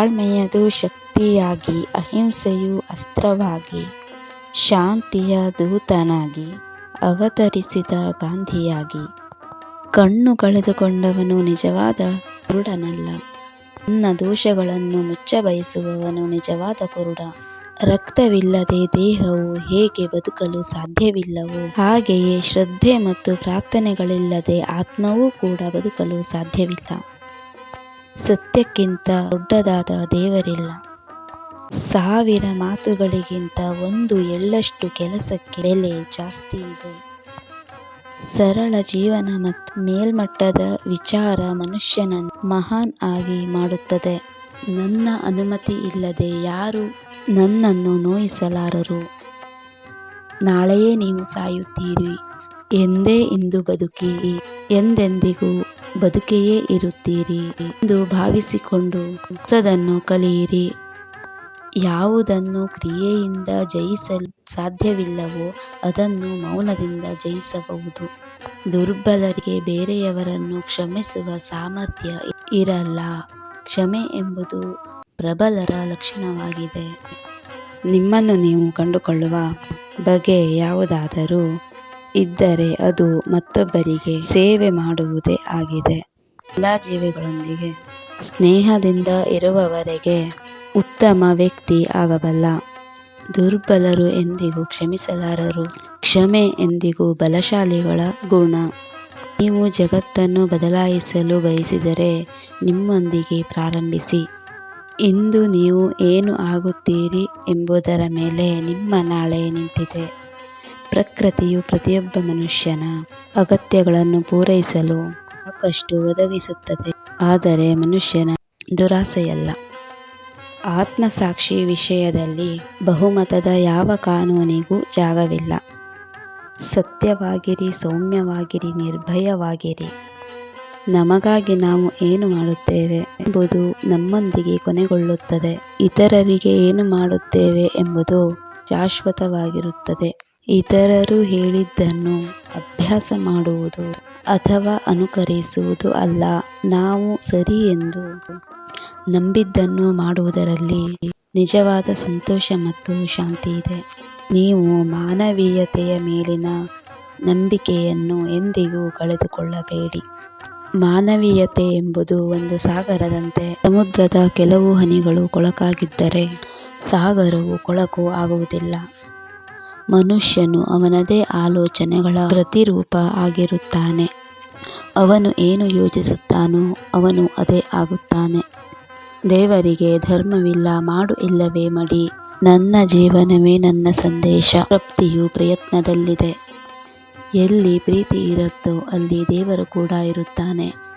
ತಾಳ್ಮೆಯದು ಶಕ್ತಿಯಾಗಿ, ಅಹಿಂಸೆಯು ಅಸ್ತ್ರವಾಗಿ, ಶಾಂತಿಯ ದೂತನಾಗಿ, ಅವತರಿಸಿದ ಗಾಂಧಿಯಾಗಿ. ಕಣ್ಣು ಕಳೆದುಕೊಂಡವನು ನಿಜವಾದ ಕುರುಡನಲ್ಲ. ತನ್ನ ದೋಷಗಳನ್ನು ಮುಚ್ಚಬಯಸುವವನು ನಿಜವಾದ ಕುರುಡ. ರಕ್ತವಿಲ್ಲದೆ ದೇಹವು ಹೇಗೆ ಬದುಕಲು ಸಾಧ್ಯವಿಲ್ಲವೋ, ಹಾಗೆಯೇ ಶ್ರದ್ಧೆ ಮತ್ತು ಪ್ರಾರ್ಥನೆಗಳಿಲ್ಲದೆ ಆತ್ಮವೂ ಕೂಡ ಬದುಕಲು ಸಾಧ್ಯವಿಲ್ಲ. ಸತ್ಯಕ್ಕಿಂತ ದೊಡ್ಡದಾದ ದೇವರಿಲ್ಲ. ಸಾವಿರ ಮಾತುಗಳಿಗಿಂತ ಒಂದು ಎಳ್ಳಷ್ಟು ಕೆಲಸಕ್ಕೆ ಬೆಲೆ ಜಾಸ್ತಿ ಇದೆ. ಸರಳ ಜೀವನ ಮತ್ತು ಮೇಲ್ಮಟ್ಟದ ವಿಚಾರ ಮನುಷ್ಯನನ್ನು ಮಹಾನ್ ಆಗಿ ಮಾಡುತ್ತದೆ. ನನ್ನ ಅನುಮತಿ ಇಲ್ಲದೆ ಯಾರು ನನ್ನನ್ನು ನೋಯಿಸಲಾರರು? ನಾಳೆಯೇ ನೀವು ಸಾಯುತ್ತೀರಿ. ಎಂದೇ ಇಂದು ಬದುಕಿ, ಎಂದೆಂದಿಗೂ ಬದುಕೆಯೇ ಇರುತ್ತೀರಿ ಎಂದು ಭಾವಿಸಿಕೊಂಡು ಹೊಸದನ್ನು ಕಲಿಯಿರಿ. ಯಾವುದನ್ನು ಕ್ರಿಯೆಯಿಂದ ಜಯಿಸಲು ಸಾಧ್ಯವಿಲ್ಲವೋ ಅದನ್ನು ಮೌನದಿಂದ ಜಯಿಸಬಹುದು. ದುರ್ಬಲರಿಗೆ ಬೇರೆಯವರನ್ನು ಕ್ಷಮಿಸುವ ಸಾಮರ್ಥ್ಯ ಇರಲ್ಲ. ಕ್ಷಮೆ ಎಂಬುದು ಪ್ರಬಲರ ಲಕ್ಷಣವಾಗಿದೆ. ನಿಮ್ಮನ್ನು ನೀವು ಕಂಡುಕೊಳ್ಳುವ ಬಗೆ ಯಾವುದಾದರೂ ಇದ್ದರೆ ಅದು ಮತ್ತೊಬ್ಬರಿಗೆ ಸೇವೆ ಮಾಡುವುದೇ ಆಗಿದೆ. ಎಲ್ಲ ಜೀವಿಗಳೊಂದಿಗೆ ಸ್ನೇಹದಿಂದ ಇರುವವರೆಗೆ ಉತ್ತಮ ವ್ಯಕ್ತಿ ಆಗಬಲ್ಲ. ದುರ್ಬಲರು ಎಂದಿಗೂ ಕ್ಷಮಿಸಲಾರರು. ಕ್ಷಮೆ ಎಂದಿಗೂ ಬಲಶಾಲಿಗಳ ಗುಣ. ನೀವು ಜಗತ್ತನ್ನು ಬದಲಾಯಿಸಲು ಬಯಸಿದರೆ ನಿಮ್ಮೊಂದಿಗೆ ಪ್ರಾರಂಭಿಸಿ. ಇಂದು ನೀವು ಏನು ಆಗುತ್ತೀರಿ ಎಂಬುದರ ಮೇಲೆ ನಿಮ್ಮ ನಾಳೆ ನಿಂತಿದೆ. ಪ್ರಕೃತಿಯು ಪ್ರತಿಯೊಬ್ಬ ಮನುಷ್ಯನ ಅಗತ್ಯಗಳನ್ನು ಪೂರೈಸಲು ಸಾಕಷ್ಟು ಒದಗಿಸುತ್ತದೆ. ಆದರೆ ಮನುಷ್ಯನ ದುರಾಸೆಯಲ್ಲ. ಆತ್ಮಸಾಕ್ಷಿ ವಿಷಯದಲ್ಲಿ ಬಹುಮತದ ಯಾವ ಕಾನೂನಿಗೂ ಜಾಗವಿಲ್ಲ. ಸತ್ಯವಾಗಿರಿ, ಸೌಮ್ಯವಾಗಿರಿ, ನಿರ್ಭಯವಾಗಿರಿ. ನಮಗಾಗಿ ನಾವು ಏನು ಮಾಡುತ್ತೇವೆ ಎಂಬುದು ನಮ್ಮೊಂದಿಗೆ ಕೊನೆಗೊಳ್ಳುತ್ತದೆ. ಇತರರಿಗೆ ಏನು ಮಾಡುತ್ತೇವೆ ಎಂಬುದು ಶಾಶ್ವತವಾಗಿರುತ್ತದೆ. ಇತರರು ಹೇಳಿದ್ದನ್ನು ಅಭ್ಯಾಸ ಮಾಡುವುದು ಅಥವಾ ಅನುಕರಿಸುವುದು ಅಲ್ಲ. ನಾವು ಸರಿ ಎಂದು ನಂಬಿದ್ದನ್ನು ಮಾಡುವುದರಲ್ಲಿ ನಿಜವಾದ ಸಂತೋಷ ಮತ್ತು ಶಾಂತಿ ಇದೆ. ನೀವು ಮಾನವೀಯತೆಯ ಮೇಲಿನ ನಂಬಿಕೆಯನ್ನು ಎಂದಿಗೂ ಕಳೆದುಕೊಳ್ಳಬೇಡಿ. ಮಾನವೀಯತೆ ಎಂಬುದು ಒಂದು ಸಾಗರದಂತೆ ಸಮುದ್ರದ ಕೆಲವು ಹನಿಗಳು ಕೊಳಕಾಗಿದ್ದರೆ ಸಾಗರವು ಕೊಳಕು ಆಗುವುದಿಲ್ಲ. ಮನುಷ್ಯನು ಅವನದೇ ಆಲೋಚನೆಗಳ ಪ್ರತಿರೂಪ ಆಗಿರುತ್ತಾನೆ. ಅವನು ಏನು ಯೋಚಿಸುತ್ತಾನೋ ಅವನು ಅದೇ ಆಗುತ್ತಾನೆ. ದೇವರಿಗೆ ಧರ್ಮವಿಲ್ಲ, ಮಾಡು ಇಲ್ಲವೇ ಮಡಿ. ನನ್ನ ಜೀವನವೇ ನನ್ನ ಸಂದೇಶ. ತೃಪ್ತಿಯು ಪ್ರಯತ್ನದಲ್ಲಿದೆ. ಎಲ್ಲಿ ಪ್ರೀತಿ ಇರುತ್ತೋ ಅಲ್ಲಿ ದೇವರು ಕೂಡ ಇರುತ್ತಾನೆ.